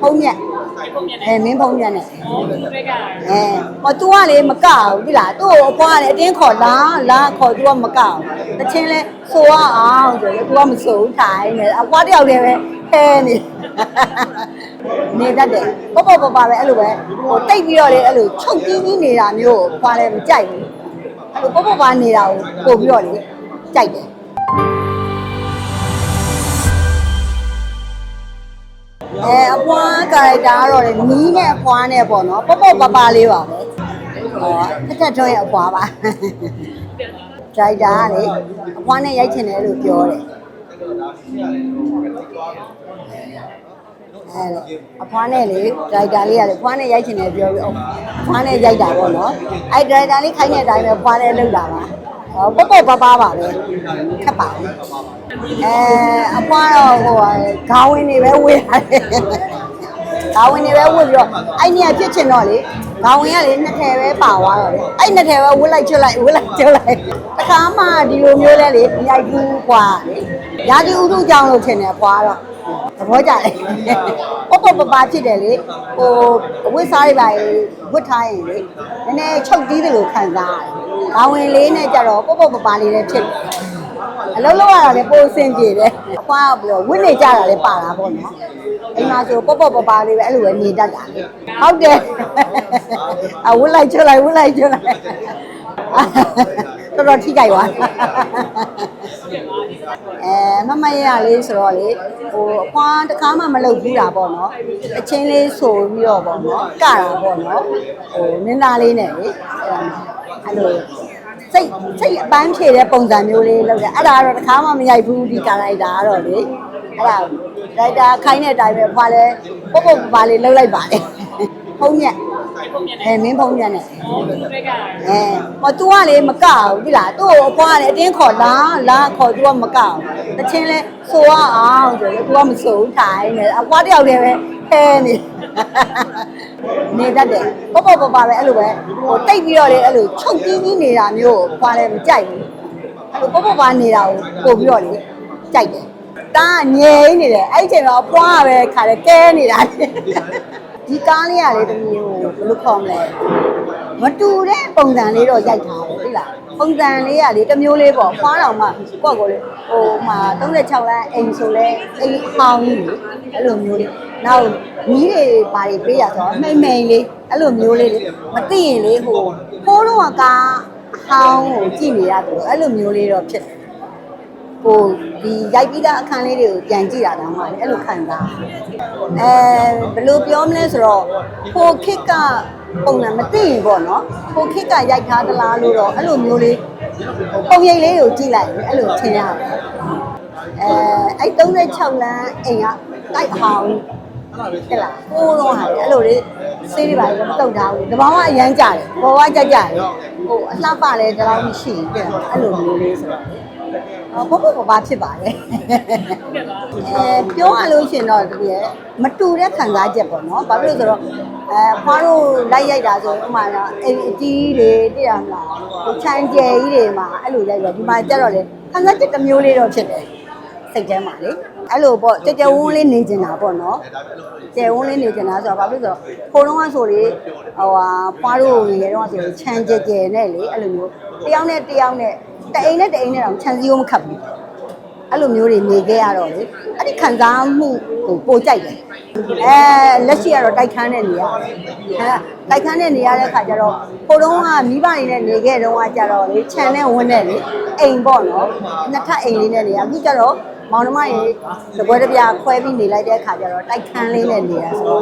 ဖုံးမြတ် ပုံမြင် အဲမင်းဖုံးမြတ်နဲ့ ဟောသူတွေက အဲဟော तू ကလေမကဘူးဒီလားသူ့ကိုအဖွားကလေအတင်းခေါ်လာလာခေါ် तू ကမကဘူးတချင်းလဲဆိုရအောင်ဆိုတော့ तू ကမဆိုဘူးထိုင်နေအဖွားတယောက်တည်းပဲအဲနေနေတတ်တယ်ပေါ့ပေါ့ပါပါပဲအဲ့လိုပဲဟိုတိတ်ပြီးတော့လေအဲ့လိုချုပ်တီးပြီးနေတာမျိုးကိုဖွားလည်းမကြိုက်ဘူးအဲ့လိုပေါ့ပေါ့ပါနေတာကိုပို့ပြီးတော့လေကြိုက်တယ် အဲအဖွားကာရိုက်တာကတော့လေနီးနဲ့အဖွားနဲ့ပေါ့နော်ပေါ့ပေါ့ပါပါလေးပါပဲဟောတစ်ထက်ထွန်းရဲ့အဖွားပါကာရိုက်တာကလေအဖွားနဲ့ရိုက်ချင်တယ်လို့ပြောတယ်အဲလေအဖွားနဲ့လေဒရိုက်တာလေးကလေအဖွားနဲ့ရိုက်ချင်တယ်ပြောပြီးအဖွားနဲ့ရိုက်တာပေါ့နော်အဲဒရိုက်တာလေးခိုင်းတဲ့အတိုင်းပဲအဖွားနဲ့လုပ်တာပါဟော ပေါ့ပေါ့ပါပါပါပဲခက်ပါဘူးအဲအဖွားတော့ဟိုခေါင်းဝင်နေပဲဝေးရတယ်ခေါင်းဝင်နေပဲဝေးပြီးတော့အဲ့နေရာဖြစ်ချင်တော့လေခေါင်းဝင်ကလေနှစ်ထည်ပဲပါသွားတော့လေအဲ့နှစ်ထည်ပဲဝတ်လိုက်ချွတ်လိုက်ဝတ်လိုက်ချွတ်လိုက်တခါမှဒီလိုမျိုးလဲလေမရိုက်ဘူးကွာလေရာဒီဥထုကြောင်လို့ထင်တယ်ကွာတော့သဘောကျတယ်ပေါ့ပေါ့ပပဖြစ်တယ်လေဟိုအဝတ်စားတွေပါဝတ်ထားရင်လေနည်းနည်းချုပ်တီးတယ်လို့ခံစားရတယ် ခေါင်းဝင်လေးနဲ့ကြတော့ပေါ့ပေါ့ပပလေးလည်းဖြစ်တယ်အလုံးလုံးရတာလည်းပိုအဆင်ပြေတယ်အဖွားကပြီးတော့ဝိနေကြတာလည်းပါတာပေါ့နော်အိမ်မှာဆိုပေါ့ပေါ့ပပလေးပဲအဲ့လိုပဲနေတတ်တာလေဟုတ်တယ်အဝစ်လိုက်ချွတ်လိုက်ဝစ်လိုက်ချွတ်လိုက်တော်တော်ထိကြိုက်သွားအဲမမရရလေးဆိုတော့လေဟိုအဖွားတစ်ခါမှမလုပ်ဘူးတာပေါ့နော်အချင်းလေးဆိုပြီးတော့ပေါ့နော်ကတာပေါ့နော်ဟိုနင်းသားလေးနဲ့လေအဲ့ လိုစိတ်စိတ်အပန်းဖြေတဲ့ပုံစံမျိုးလေးလုပ်တယ်အဲ့ဒါကတော့တစ်ခါမှမရိုက်ဘူးဒီကာရိုက်တာကတော့လေအဲ့ဒါရိုက်တာခိုင်းတဲ့အတိုင်းပဲဖွာလဲပုတ်ပုတ်ပါလေးလှုပ်လိုက်ပါလေဖုံးမြတ်ပုံမြင် အဲမင်းဖုံးမြတ်နဲ့ ဟောသူတွေက အဲဟော तू ကလေမကဘူးဒီလားသူ့ကိုအဖွားကလေအတင်းခေါ်လာလာခေါ် तू ကမကဘူးတချင်းလဲဆိုရအောင်ဆိုတော့ तू ကမဆိုဘူးထိုင်နေအဖွားတယောက်တည်းပဲအဲနေနေတတ်တယ်ပေါ့ပေါ့ပါပါပဲအဲ့လိုပဲဟိုတိတ်ပြီးတော့လေအဲ့လိုချုပ်တီးပြီးနေတာမျိုးကိုဖွာလည်းမကြိုက်ဘူးအဲ့လိုပေါ့ပေါ့ပါနေတာကိုပို့ပြီးတော့လေကြိုက်တယ်တားငြိမ်နေတယ်အဲ့ဒီချိန်တော့အဖွားကပဲခါလေကဲနေတာ ဒီကားလေးကလေတမျိုးဘယ်လိုခေါ်မလဲမတူတဲ့ပုံစံလေးတော့ရိုက်ထားတယ်သိလားပုံစံလေးကလေတစ်မျိုးလေးပေါ့ဖွားတော်မှကိုယ့်ကိုယ်လေဟိုမှာ36လမ်းအိမ်ဆိုလဲအိမ်အဟောင်းကြီးလေအဲ့လိုမျိုးလေးနောက်မီးတွေပါတွေပေးရဆိုတော့မိမ့်မိန်လေးအဲ့လိုမျိုးလေးလေမသိရင်လေဟိုဖိုးတော့ကားအဟောင်းကိုကြည့်နေရတယ်အဲ့လိုမျိုးလေးတော့ဖြစ်တယ် ဟိုဒီရိုက်ပြီးသားအခန်းလေးတွေကိုပြန်ကြည့်တာတောင်မှလေအဲ့လိုခံစားအဲဘယ်လိုပြောမလဲဆိုတော့ဟိုခစ်ကပုံစံမသိရင်ပေါ့နော်ဟိုခစ်ကရိုက်ထားသလားလို့တော့အဲ့လိုမျိုးလေးပုံရိပ်လေးကိုကြည့်လိုက်အဲ့လိုထင်ရတယ်အဲအဲ့36လမ်းအိမ်ကတိုက်ဟောင်းဟုတ်လားဟိုးတော့ဟာလေအဲ့လိုလေးစေးတွေပါလည်းမတုတ်ထားဘူးတဘောင်းကအရမ်းကြတယ်ဘောကကြကြတယ်ဟိုအလှပလည်းတလောက်မရှိဘူးတဲ့အဲ့လိုမျိုးလေးဆိုတော့အော် ဘဘဘဘဖြစ်ပါလေအဲပြောရလို့ရှင်တော့တကယ်မတူတဲ့ခံစားချက်ပေါ့နော်ဘာဖြစ်လို့ဆိုတော့အဲဖွားတို့လိုက်ရိုက်တာဆိုရင်ဥမာတော့အိမ်အကြီးတွေတည်ရမလားဟိုချမ်းကျယ်ကြီးတွေမှာအဲ့လိုရိုက်တော့ဒီမှာကြက်တော့လေခံစားချက်တစ်မျိုးလေးတော့ဖြစ်တယ်စိတ်ထဲမှာလေ အဲ့လိုပေါ့ကြက်ကြက်ဝန်းလေးနေကျင်တာပေါ့နော်ကျယ်ဝန်းလေးနေကျင်တာဆိုတော့ဘာဖြစ်လို့ဆိုတော့ခိုးတော့ကဆိုလေဟိုဟာဖွားတို့ငယ်တော့ဆိုချမ်းကျဲကျဲနဲ့လေအဲ့လိုမျိုးတယောက်နဲ့တယောက်နဲ့တအိမ်နဲ့တအိမ်နဲ့တော့ချမ်းစည်းရောမခတ်ဘူးအဲ့လိုမျိုးတွေနေခဲ့ရတော့လေအဲ့ဒီခံစားမှုဟိုပိုကြိုက်တယ်အဲလက်ရှိကတော့တိုက်ခန်းတဲ့နေရအဲတိုက်ခန်းတဲ့နေရတဲ့ခါကျတော့ခိုးတော့ကမိဘတွေနဲ့နေခဲ့တော့ကကြတော့လေခြံနဲ့ဝန်းနဲ့လေအိမ်ပေါ့နော်နှစ်ထပ်အိမ်လေးနဲ့နေရအခုကျတော့ မောင်နှမရေတပွဲတစ်ပြားခွဲပြီးနေလိုက်တဲ့အခါကျတော့တိုက်ခန်းလေးနဲ့နေတာဆိုတော့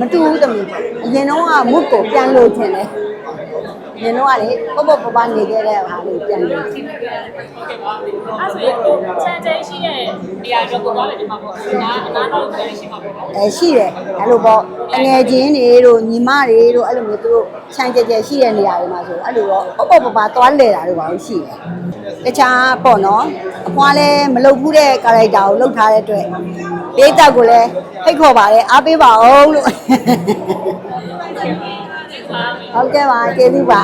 မတူဘူးတမီးအရင်တော့ကမုတ်ကိုပြန်လို့ခြင်းလေအရင်တော့ကလေပုတ်ပုတ်ပပနေခဲ့တဲ့ဟာလေးပြန်လို့ခြင်းအဲ့ဆိုရင်ကိုချန်ချန်ရှိတဲ့နေရာတော့ကိုသွားတယ်ဒီမှာပေါ့နာအနာတော့ပြန်ရှိမှာပေါ့နော်အဲရှိတယ်အဲ့လိုပေါ့အငယ်ချင်းတွေတို့ညီမတွေတို့အဲ့လိုမျိုးသူတို့ခြံကြဲကြဲရှိတဲ့နေရာတွေမှာဆိုအဲ့လိုတော့ပုတ်ပုတ်ပပသွားလဲတာတို့ပါလို့ရှိတယ် တခြားပေါ့နော်အဖွားလဲမလုပ်ဘူးတဲ့ကာရိုက်တာကိုလုပ်ထားတဲ့အတွက်ဒေတာကိုလည်းဖိတ်ခေါ်ပါတယ်အားပေးပါအောင်လို့ဟုတ်ကဲ့ပါကျေးဇူးပါ